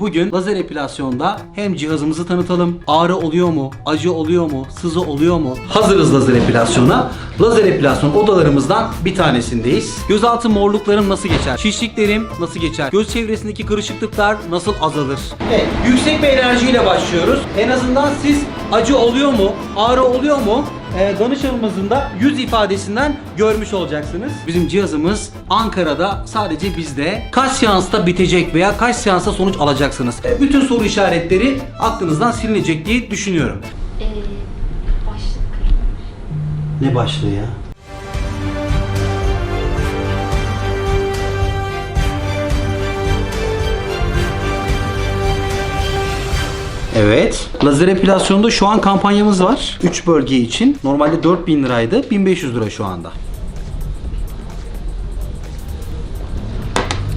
Bugün lazer epilasyonda hem cihazımızı tanıtalım, ağrı oluyor mu, acı oluyor mu, sızı oluyor mu? Hazırız lazer epilasyona. Lazer epilasyon odalarımızdan bir tanesindeyiz. Gözaltı morluklarım nasıl geçer? Şişliklerim nasıl geçer? Göz çevresindeki kırışıklıklar nasıl azalır? Evet, yüksek bir enerjiyle başlıyoruz. En azından siz acı oluyor mu, ağrı oluyor mu? E, danışanımızın da yüz ifadesinden görmüş olacaksınız. Bizim cihazımız Ankara'da sadece bizde. Kaç seansta bitecek veya kaç seansta sonuç alacaksınız? E, bütün soru işaretleri aklınızdan silinecek diye düşünüyorum. Ee, başlık. Ne başlığı ya? Evet. Lazer epilasyonda şu an kampanyamız var. 3 bölge için. Normalde 4000 liraydı. 1500 lira şu anda.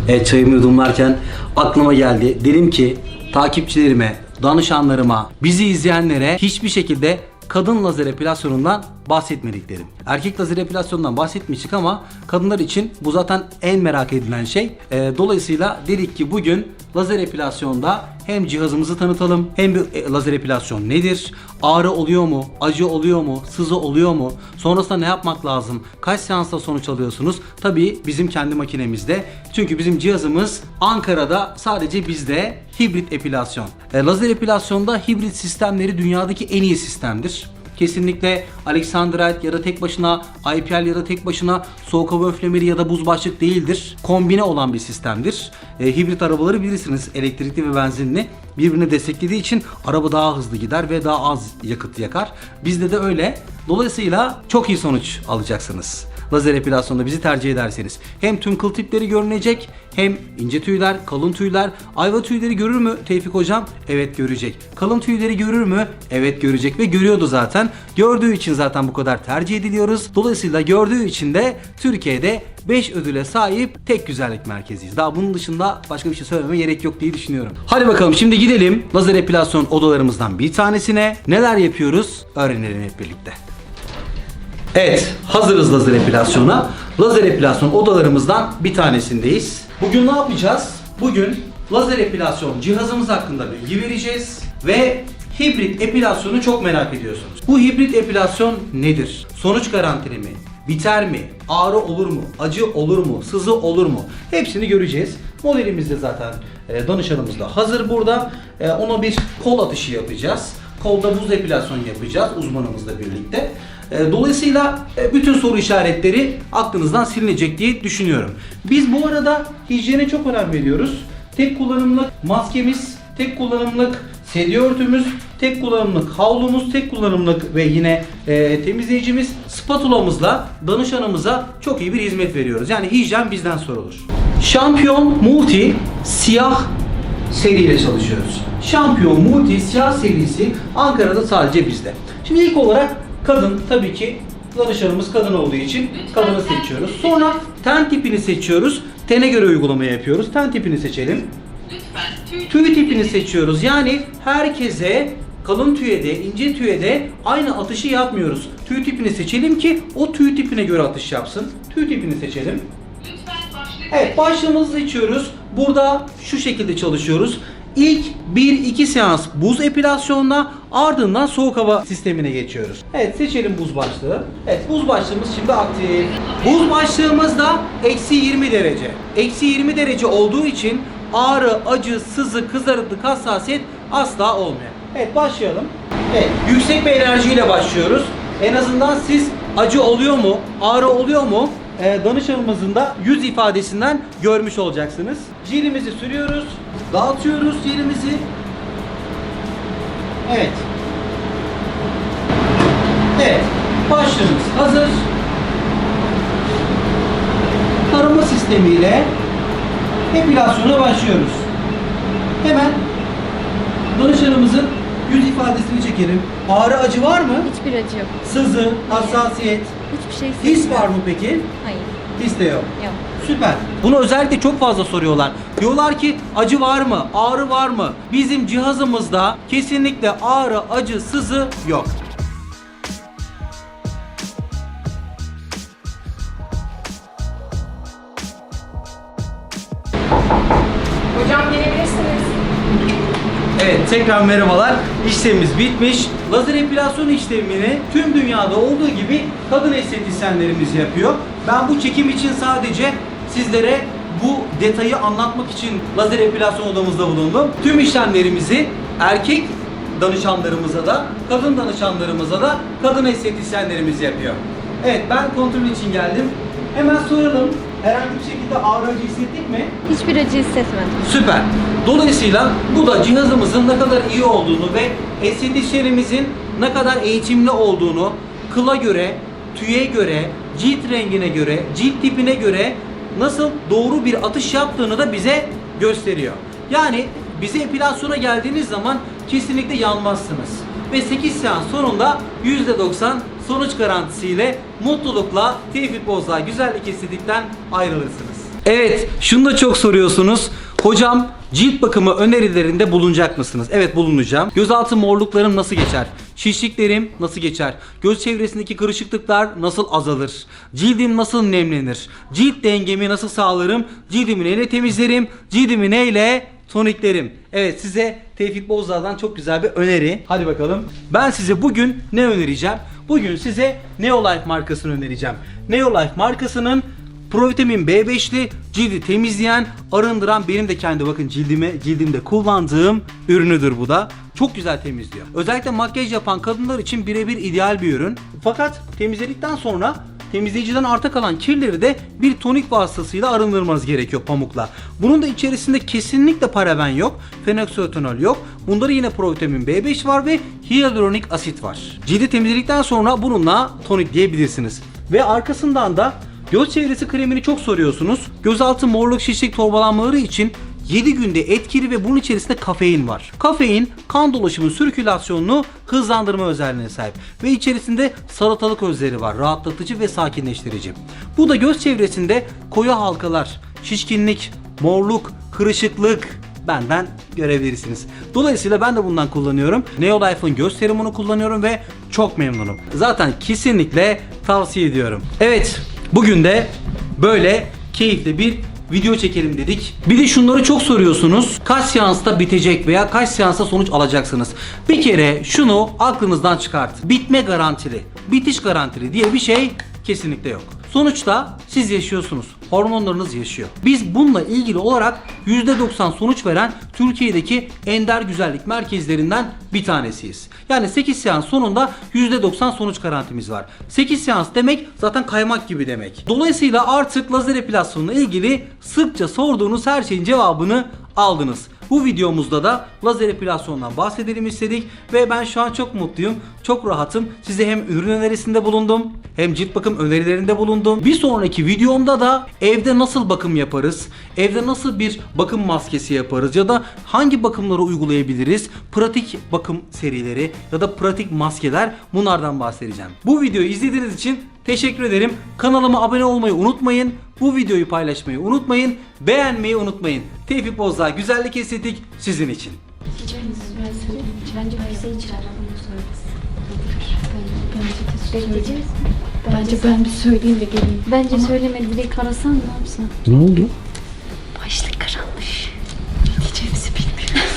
Evet çayımı yudumlarken aklıma geldi. Dedim ki takipçilerime, danışanlarıma, bizi izleyenlere hiçbir şekilde kadın lazer epilasyonundan bahsetmedik dedim. Erkek lazer epilasyonundan bahsetmiştik ama kadınlar için bu zaten en merak edilen şey. Ee, dolayısıyla dedik ki bugün lazer epilasyonda hem cihazımızı tanıtalım hem bir e, lazer epilasyon nedir? Ağrı oluyor mu? Acı oluyor mu? Sızı oluyor mu? Sonrasında ne yapmak lazım? Kaç seansta sonuç alıyorsunuz? Tabii bizim kendi makinemizde. Çünkü bizim cihazımız Ankara'da sadece bizde hibrit epilasyon. E, lazer epilasyonda hibrit sistemleri dünyadaki en iyi sistemdir. Kesinlikle Alexandrite ya da tek başına IPL ya da tek başına soğuk hava üflemeli ya da buz başlık değildir. Kombine olan bir sistemdir. E, hibrit arabaları bilirsiniz elektrikli ve benzinli birbirine desteklediği için araba daha hızlı gider ve daha az yakıt yakar. Bizde de öyle. Dolayısıyla çok iyi sonuç alacaksınız. Lazer epilasyonda bizi tercih ederseniz. Hem tüm kıl tipleri görünecek hem ince tüyler, kalın tüyler. Ayva tüyleri görür mü Tevfik hocam? Evet görecek. Kalın tüyleri görür mü? Evet görecek ve görüyordu zaten. Gördüğü için zaten bu kadar tercih ediliyoruz. Dolayısıyla gördüğü için de Türkiye'de 5 ödüle sahip tek güzellik merkeziyiz. Daha bunun dışında başka bir şey söylememe gerek yok diye düşünüyorum. Hadi bakalım şimdi gidelim lazer epilasyon odalarımızdan bir tanesine. Neler yapıyoruz? Öğrenelim hep birlikte. Evet, hazırız lazer epilasyona. Lazer epilasyon odalarımızdan bir tanesindeyiz. Bugün ne yapacağız? Bugün lazer epilasyon cihazımız hakkında bilgi vereceğiz ve hibrit epilasyonu çok merak ediyorsunuz. Bu hibrit epilasyon nedir? Sonuç garantili mi? Biter mi? Ağrı olur mu? Acı olur mu? Sızı olur mu? Hepsini göreceğiz. Modelimiz de zaten e, danışanımız da hazır burada. E, ona bir kol atışı yapacağız. Kolda buz epilasyon yapacağız uzmanımızla birlikte. E, Dolayısıyla e, bütün soru işaretleri aklınızdan silinecek diye düşünüyorum. Biz bu arada hijyene çok önem veriyoruz. Tek kullanımlık maskemiz, tek kullanımlık sedye örtümüz, tek kullanımlık havlumuz, tek kullanımlık ve yine e, temizleyicimiz spatulamızla danışanımıza çok iyi bir hizmet veriyoruz. Yani hijyen bizden sorulur. Şampiyon Multi siyah seriyle çalışıyoruz. Şampiyon Multi siyah serisi Ankara'da sadece bizde. Şimdi ilk olarak kadın tabii ki danışanımız kadın olduğu için kadını seçiyoruz. Sonra ten tipini seçiyoruz. Tene göre uygulama yapıyoruz. Ten tipini seçelim. Lütfen tüy tipini seçiyoruz. Yani herkese kalın tüye de ince tüye de aynı atışı yapmıyoruz. Tüy tipini seçelim ki o tüy tipine göre atış yapsın. Tüy tipini seçelim. Evet başlığımızı seçiyoruz. Burada şu şekilde çalışıyoruz. İlk 1-2 seans buz epilasyonla ardından soğuk hava sistemine geçiyoruz. Evet seçelim buz başlığı. Evet buz başlığımız şimdi aktif. Buz başlığımız da eksi 20 derece. Eksi 20 derece olduğu için ağrı, acı, sızı, kızarıklık, hassasiyet asla olmuyor. Evet başlayalım. Evet yüksek bir enerjiyle başlıyoruz. En azından siz acı oluyor mu, ağrı oluyor mu e, danışanımızın da yüz ifadesinden görmüş olacaksınız. Jelimizi sürüyoruz, dağıtıyoruz jelimizi. Evet. Evet, başlığımız hazır. Tarama sistemiyle epilasyona başlıyoruz. Hemen danışanımızın yüz ifadesini çekelim. Ağrı acı var mı? Hiçbir acı yok. Sızı, hassasiyet, Hiçbir şey his hissetmiyorum. var mı peki? Hayır. His de yok. Yok. Süper. Bunu özellikle çok fazla soruyorlar. Diyorlar ki acı var mı? Ağrı var mı? Bizim cihazımızda kesinlikle ağrı, acı, sızı yok. Evet tekrar merhabalar. İşlemimiz bitmiş. Lazer epilasyon işlemini tüm dünyada olduğu gibi kadın estetisyenlerimiz yapıyor. Ben bu çekim için sadece sizlere bu detayı anlatmak için lazer epilasyon odamızda bulundum. Tüm işlemlerimizi erkek danışanlarımıza da, kadın danışanlarımıza da kadın estetisyenlerimiz yapıyor. Evet ben kontrol için geldim. Hemen soralım. Herhangi bir şekilde ağrı acı hissettik mi? Hiçbir acı hissetmedim. Süper. Dolayısıyla bu da cihazımızın ne kadar iyi olduğunu ve estetisyenimizin ne kadar eğitimli olduğunu kıla göre, tüye göre, cilt rengine göre, cilt tipine göre nasıl doğru bir atış yaptığını da bize gösteriyor. Yani bize epilasyona geldiğiniz zaman kesinlikle yanmazsınız. Ve 8 seans sonunda %90 sonuç garantisiyle mutlulukla Tevfik Bozdağ güzellik estetikten ayrılırsınız. Evet, şunu da çok soruyorsunuz. Hocam cilt bakımı önerilerinde bulunacak mısınız? Evet bulunacağım. Gözaltı morluklarım nasıl geçer? Şişliklerim nasıl geçer? Göz çevresindeki kırışıklıklar nasıl azalır? Cildim nasıl nemlenir? Cilt dengemi nasıl sağlarım? Cildimi neyle temizlerim? Cildimi neyle toniklerim? Evet size Tevfik Bozdağ'dan çok güzel bir öneri. Hadi bakalım. Ben size bugün ne önereceğim? Bugün size Neolife markasını önereceğim. Neolife markasının Provitamin B5'li cildi temizleyen, arındıran benim de kendi bakın cildime cildimde kullandığım ürünüdür bu da. Çok güzel temizliyor. Özellikle makyaj yapan kadınlar için birebir ideal bir ürün. Fakat temizledikten sonra temizleyiciden arta kalan kirleri de bir tonik vasıtasıyla arındırmanız gerekiyor pamukla. Bunun da içerisinde kesinlikle paraben yok, fenoksiyetonol yok. Bunda da yine provitamin B5 var ve hyaluronik asit var. Cildi temizledikten sonra bununla tonikleyebilirsiniz. Ve arkasından da Göz çevresi kremini çok soruyorsunuz. Gözaltı morluk şişlik torbalanmaları için 7 günde etkili ve bunun içerisinde kafein var. Kafein kan dolaşımı sirkülasyonunu hızlandırma özelliğine sahip ve içerisinde salatalık özleri var. Rahatlatıcı ve sakinleştirici. Bu da göz çevresinde koyu halkalar, şişkinlik, morluk, kırışıklık, benden görebilirsiniz. Dolayısıyla ben de bundan kullanıyorum. Neolife'ın göz serumunu kullanıyorum ve çok memnunum. Zaten kesinlikle tavsiye ediyorum. Evet, bugün de böyle keyifli bir video çekelim dedik. Bir de şunları çok soruyorsunuz. Kaç seansta bitecek veya kaç seansta sonuç alacaksınız? Bir kere şunu aklınızdan çıkart. Bitme garantili, bitiş garantili diye bir şey kesinlikle yok. Sonuçta siz yaşıyorsunuz. Hormonlarınız yaşıyor. Biz bununla ilgili olarak %90 sonuç veren Türkiye'deki ender güzellik merkezlerinden bir tanesiyiz. Yani 8 seans sonunda %90 sonuç garantimiz var. 8 seans demek zaten kaymak gibi demek. Dolayısıyla artık lazer epilasyonla ilgili sıkça sorduğunuz her şeyin cevabını aldınız. Bu videomuzda da lazer epilasyondan bahsedelim istedik ve ben şu an çok mutluyum, çok rahatım. Size hem ürün önerisinde bulundum, hem cilt bakım önerilerinde bulundum. Bir sonraki videomda da evde nasıl bakım yaparız, evde nasıl bir bakım maskesi yaparız ya da hangi bakımları uygulayabiliriz, pratik bakım serileri ya da pratik maskeler bunlardan bahsedeceğim. Bu videoyu izlediğiniz için Teşekkür ederim. Kanalıma abone olmayı unutmayın. Bu videoyu paylaşmayı unutmayın. Beğenmeyi unutmayın. Tevfik Bozdağ Güzellik Estetik sizin için. Bence bize hiç aramıyor Bence de Bekleyeceğiz. Bence ben bir söyleyeyim de geleyim. Bence söyleme direkt arasan ne yapsan? Ne oldu? Başlık kırılmış. Ne diyeceğimizi bilmiyorum.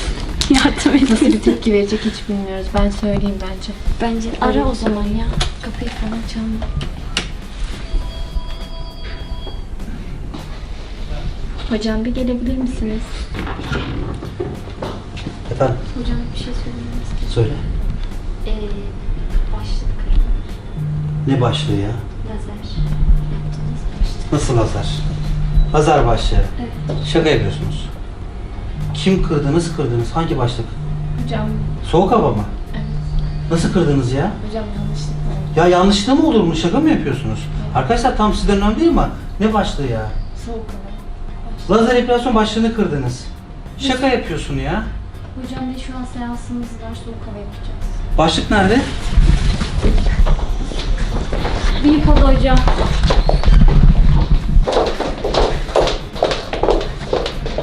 Yardım et. Nasıl bir tepki verecek hiç bilmiyoruz. Ben söyleyeyim bence. Bence ara o zaman ya. Kapıyı falan çalma. Hocam bir gelebilir misiniz? Efendim Hocam bir şey söylememiz gerekiyor. söyle. Ee, başlık kırılmış. Ne başlığı ya? Lazer. Yaptınız başlık. Nasıl lazer? Lazer başlığı. Evet. Şaka yapıyorsunuz. Kim kırdınız kırdınız? Hangi başlık? Hocam, Soğuk hava mı? evet. Nasıl kırdınız ya? Hocam yanlışlıkla. Ya yanlışlıkla mı olur bunu? Şaka mı yapıyorsunuz? Arkadaşlar tam sizden önemli değil mi? Ne başlığı ya? Soğuk hava. Lazer epilasyon başlığını kırdınız. Şaka yapıyorsun ya. Hocam ve şu an seansımız var. Soğuk hava yapacağız. Başlık nerede? Büyük oda hocam.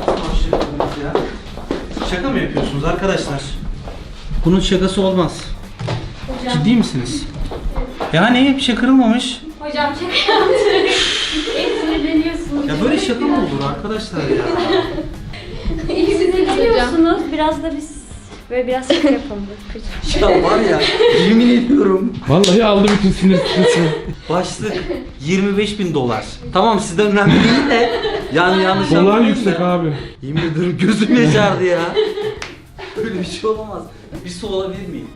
Başlığı kırdınız ya. Şaka mı yapıyorsunuz arkadaşlar? Bunun şakası olmaz. Hocam. Ciddi misiniz? Yani bir şey kırılmamış. Hocam şaka yaptım. En sinirleniyorsunuz. Ya böyle şaka mı olur arkadaşlar ya? İyi sinirleniyorsunuz. Biliyorsunuz biraz da biz Böyle biraz şaka yapalım. Ya var ya yemin ediyorum Vallahi aldı bütün sinir stresini. başlık 25 bin dolar. Tamam sizden önemli değil de yani yanlış Dolar yüksek da. abi. Yemin ederim gözüm yaşardı ya. Böyle bir şey olamaz. Bir su alabilir miyim?